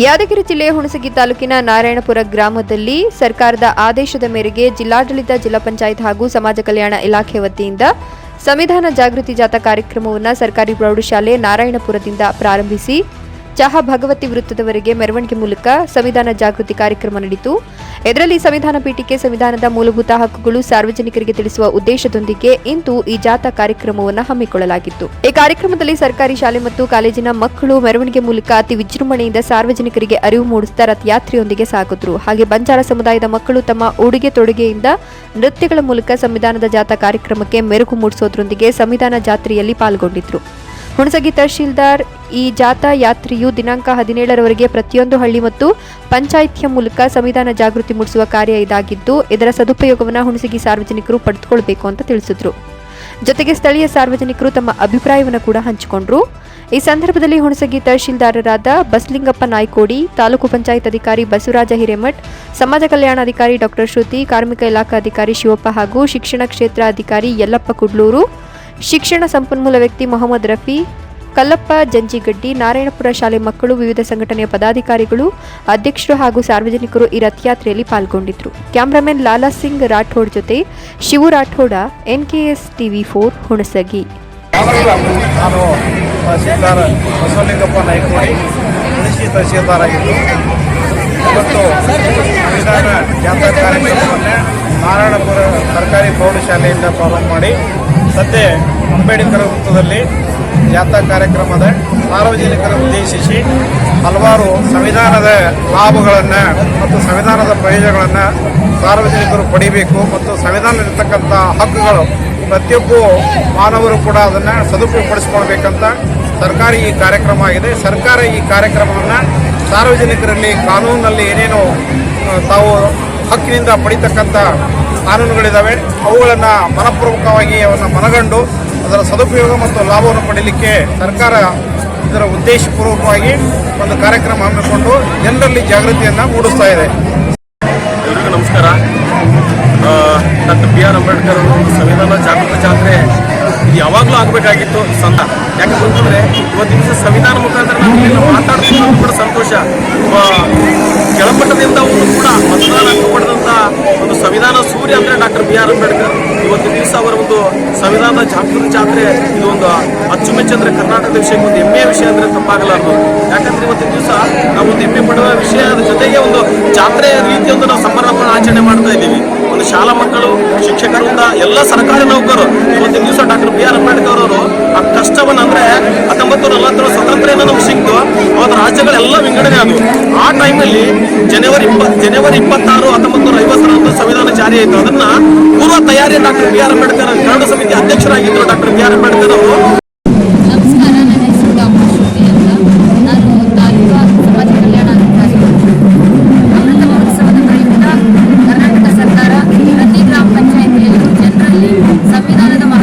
ಯಾದಗಿರಿ ಜಿಲ್ಲೆಯ ಹುಣಸಗಿ ತಾಲೂಕಿನ ನಾರಾಯಣಪುರ ಗ್ರಾಮದಲ್ಲಿ ಸರ್ಕಾರದ ಆದೇಶದ ಮೇರೆಗೆ ಜಿಲ್ಲಾಡಳಿತ, ಜಿಲ್ಲಾ ಪಂಚಾಯತ್ ಹಾಗೂ ಸಮಾಜ ಕಲ್ಯಾಣ ಇಲಾಖೆ ವತಿಯಿಂದ ಸಂವಿಧಾನ ಜಾಗೃತಿ ಜಾಥಾ ಕಾರ್ಯಕ್ರಮವನ್ನು ಸರ್ಕಾರಿ ಪ್ರೌಢಶಾಲೆ ನಾರಾಯಣಪುರದಿಂದ ಪ್ರಾರಂಭಿಸಿ ಚಹಾ ಭಗವತಿ ವೃತ್ತದವರೆಗೆ ಮೆರವಣಿಗೆ ಮೂಲಕ ಸಂವಿಧಾನ ಜಾಗೃತಿ ಕಾರ್ಯಕ್ರಮ ನಡೆಯಿತು. ಇದರಲ್ಲಿ ಸಂವಿಧಾನ ಪೀಠಕ್ಕೆ ಸಂವಿಧಾನದ ಮೂಲಭೂತ ಹಕ್ಕುಗಳು ಸಾರ್ವಜನಿಕರಿಗೆ ತಿಳಿಸುವ ಉದ್ದೇಶದೊಂದಿಗೆ ಇಂದು ಈ ಜಾಥಾ ಕಾರ್ಯಕ್ರಮವನ್ನು ಹಮ್ಮಿಕೊಳ್ಳಲಾಗಿತ್ತು. ಈ ಕಾರ್ಯಕ್ರಮದಲ್ಲಿ ಸರ್ಕಾರಿ ಶಾಲೆ ಮತ್ತು ಕಾಲೇಜಿನ ಮಕ್ಕಳು ಮೆರವಣಿಗೆ ಮೂಲಕ ಅತಿ ವಿಜೃಂಭಣೆಯಿಂದ ಸಾರ್ವಜನಿಕರಿಗೆ ಅರಿವು ಮೂಡಿಸುತ್ತಾ ರಥಯಾತ್ರೆಯೊಂದಿಗೆ ಸಾಗಿದ್ರು. ಹಾಗೆ ಬಂಜಾರ ಸಮುದಾಯದ ಮಕ್ಕಳು ತಮ್ಮ ಉಡುಗೆ ತೊಡುಗೆಯಿಂದ ನೃತ್ಯಗಳ ಮೂಲಕ ಸಂವಿಧಾನದ ಜಾಥಾ ಕಾರ್ಯಕ್ರಮಕ್ಕೆ ಮೆರುಗು ಮೂಡಿಸೋದ್ರೊಂದಿಗೆ ಸಂವಿಧಾನ ಜಾತ್ರೆಯಲ್ಲಿ ಪಾಲ್ಗೊಂಡಿದ್ರು. ಹುಣಸಗಿ ತಹಶೀಲ್ದಾರ್ ಈ ಜಾಥಾ ಯಾತ್ರೆಯು ದಿನಾಂಕ ಹದಿನೇಳರವರೆಗೆ ಪ್ರತಿಯೊಂದು ಹಳ್ಳಿ ಮತ್ತು ಪಂಚಾಯಿತಿಯ ಮೂಲಕ ಸಂವಿಧಾನ ಜಾಗೃತಿ ಮೂಡಿಸುವ ಕಾರ್ಯ ಇದಾಗಿದ್ದು, ಇದರ ಸದುಪಯೋಗವನ್ನು ಹುಣಸಗಿ ಸಾರ್ವಜನಿಕರು ಪಡೆದುಕೊಳ್ಬೇಕು ಅಂತ ತಿಳಿಸಿದ್ರು. ಜೊತೆಗೆ ಸ್ಥಳೀಯ ಸಾರ್ವಜನಿಕರು ತಮ್ಮ ಅಭಿಪ್ರಾಯವನ್ನು ಕೂಡ ಹಂಚಿಕೊಂಡ್ರು. ಈ ಸಂದರ್ಭದಲ್ಲಿ ಹುಣಸಗಿ ತಹಶೀಲ್ದಾರರಾದ ಬಸಲಿಂಗಪ್ಪ ನಾಯ್ಕೋಡಿ, ತಾಲೂಕು ಪಂಚಾಯತ್ ಅಧಿಕಾರಿ ಬಸವರಾಜ ಹಿರೇಮಠ್, ಸಮಾಜ ಕಲ್ಯಾಣಾಧಿಕಾರಿ ಡಾಕ್ಟರ್ ಶ್ರುತಿ, ಕಾರ್ಮಿಕ ಇಲಾಖಾ ಅಧಿಕಾರಿ ಶಿವಪ್ಪ ಹಾಗೂ ಶಿಕ್ಷಣ ಕ್ಷೇತ್ರ ಅಧಿಕಾರಿ ಯಲ್ಲಪ್ಪ ಕುಡ್ಲೂರು ಶಿಕ್ಷಣ ಸಂಪನ್ಮೂಲ ವ್ಯಕ್ತಿ ಮೊಹಮ್ಮದ್ ರಫಿ, ಕಲ್ಲಪ್ಪ, ಜಂಜಿಗಡ್ಡಿ, ನಾರಾಯಣಪುರ ಶಾಲೆ ಮಕ್ಕಳು, ವಿವಿಧ ಸಂಘಟನೆಯ ಪದಾಧಿಕಾರಿಗಳು, ಅಧ್ಯಕ್ಷರು ಹಾಗೂ ಸಾರ್ವಜನಿಕರು ಈ ರಥಯಾತ್ರೆಯಲ್ಲಿ ಪಾಲ್ಗೊಂಡಿದ್ದರು ಕ್ಯಾಮ್ರಾಮನ್ ಲಾಲಾ ಸಿಂಗ್ ರಾಠೋಡ್ ಜೊತೆ Shivu Rathod, NKS TV four Hunasagi. Narayanapura ಸರ್ಕಾರಿ ಪ್ರೌಢಶಾಲೆಯಿಂದ ಪ್ರಾರಂಭ ಮಾಡಿ ಸದ್ಯ ಅಂಬೇಡ್ಕರ್ ವೃತ್ತದಲ್ಲಿ ಜಾಥಾ ಕಾರ್ಯಕ್ರಮದ ಸಾರ್ವಜನಿಕರ ಉದ್ದೇಶಿಸಿ ಹಲವಾರು ಸಂವಿಧಾನದ ಲಾಭಗಳನ್ನು ಮತ್ತು ಸಂವಿಧಾನದ ಪ್ರಯೋಜನಗಳನ್ನು ಸಾರ್ವಜನಿಕರು ಪಡಿಬೇಕು ಮತ್ತು ಸಂವಿಧಾನದಲ್ಲಿರ್ತಕ್ಕಂಥ ಹಕ್ಕುಗಳು ಪ್ರತಿಯೊಬ್ಬ ಮಾನವರು ಕೂಡ ಅದನ್ನು ಸದುಪಯೋಗಪಡಿಸ್ಕೊಳ್ಬೇಕಂತ ಸರ್ಕಾರಿ ಈ ಕಾರ್ಯಕ್ರಮ ಆಗಿದೆ. ಸರ್ಕಾರ ಈ ಕಾರ್ಯಕ್ರಮವನ್ನು ಸಾರ್ವಜನಿಕರಲ್ಲಿ ಕಾನೂನಿನಲ್ಲಿ ಏನೇನು ತಾವು ಹಕ್ಕಿನಿಂದ ಪಡಿತಕ್ಕಂಥ ಕಾನೂನುಗಳಿದ್ದಾವೆ ಅವುಗಳನ್ನು ಮನಪೂರ್ವಕವಾಗಿ ಅವನ್ನು ಮನಗಂಡು ಅದರ ಸದುಪಯೋಗ ಮತ್ತು ಲಾಭವನ್ನು ಪಡೀಲಿಕ್ಕೆ ಸರ್ಕಾರ ಇದರ ಉದ್ದೇಶಪೂರ್ವಕವಾಗಿ ಒಂದು ಕಾರ್ಯಕ್ರಮ ಹಮ್ಮಿಕೊಂಡು ಜನರಲ್ಲಿ ಜಾಗೃತಿಯನ್ನು ಮೂಡಿಸ್ತಾ ಇದೆ. ನಮಸ್ಕಾರ. ಡಾಕ್ಟರ್ ಬಿ ಆರ್ ಅಂಬೇಡ್ಕರ್ ಅವರು ಸಂವಿಧಾನ ಜಾಗೃತ ಜಾತ್ರೆ ಇದು ಯಾವಾಗಲೂ ಆಗಬೇಕಾಗಿತ್ತು ಸಂತ. ಯಾಕಂತಂದ್ರೆ ಇವತ್ತಿನ ದಿವಸ ಸಂವಿಧಾನ ಮುಖಾಂತರ ನಾವು ಕೂಡ ಸಂತೋಷ. ಒಬ್ಬ ಕೆಳಮಟ್ಟದಿಂದ ಅವರು ಕೂಡ ಮತದಾನ ಪಡೆದಂತಹ ಒಂದು ಸಂವಿಧಾನ ಸೂರ್ಯ ಅಂದರೆ ಡಾಕ್ಟರ್ ಬಿ ಆರ್ ಅಂಬೇಡ್ಕರ್ ಇವತ್ತಿನ ದಿವಸ ಅವರ ಒಂದು ಸಂವಿಧಾನದ ಜಾಗೃತಿ ಜಾತ್ರೆ ಇದು ಒಂದು ಅಚ್ಚುಮೆಚ್ಚು ಅಂದರೆ ಕರ್ನಾಟಕದ ವಿಷಯಕ್ಕೆ ಒಂದು ಹೆಮ್ಮೆಯ ವಿಷಯ ಅಂದ್ರೆ ತಪ್ಪಾಗಲಾರದು. ಯಾಕಂದ್ರೆ ಇವತ್ತಿನ ದಿವಸ ನಾವು ಒಂದು ಹೆಮ್ಮೆ ಪಡುವ ವಿಷಯದ ಜೊತೆಗೆ ಒಂದು ಜಾತ್ರೆ ರೀತಿಯೊಂದು ನಾವು ಸಮಾರಂಭ ಆಚರಣೆ ಮಾಡ್ತಾ ಇದ್ದೀವಿ. ಒಂದು ಶಾಲಾ ಮಕ್ಕಳು ಶಿಕ್ಷಕರಿಂದ ಎಲ್ಲ ಸರ್ಕಾರಿ ನೌಕರರು, ಇವತ್ತಿನ ದಿವಸ ಡಾಕ್ಟರ್ ಬಿ ಆರ್ ಅಂಬೇಡ್ಕರ್ ಅವರು ಆ ಕಷ್ಟವನ್ನ ಅಂದ್ರೆ ಹತ್ತೊಂಬತ್ತು, ನಲವತ್ತರ ಸ್ವಾತಂತ್ರ್ಯ ನಮ್ಗೆ ಸಿಕ್ತು. ಅವತ್ತು ರಾಜ್ಯಗಳೆಲ್ಲ ವಿಂಗಡಣೆ ಆದವು. ಆ ಟೈಮಲ್ಲಿ ಜನವರಿ ಇಪ್ಪ ಜನವರಿ ಇಪ್ಪತ್ತಾರು, ಹತ್ತೊಂಬತ್ತು ನೂರ ಐವತ್ತರಂದು ಸಂವಿಧಾನ ಜಾರಿ ಆಯಿತು. ಅದನ್ನ ಪೂರ್ವ ತಯಾರಿ doctor B R Ambedkar, Kannada ಸಮಿತಿ ಅಧ್ಯಕ್ಷರಾಗಿದ್ದರು ಡಾಕ್ಟರ್ ಬಿ ಆರ್ ಅಂಬೇಡ್ಕರ್ ಅವರು. Tapi, 什么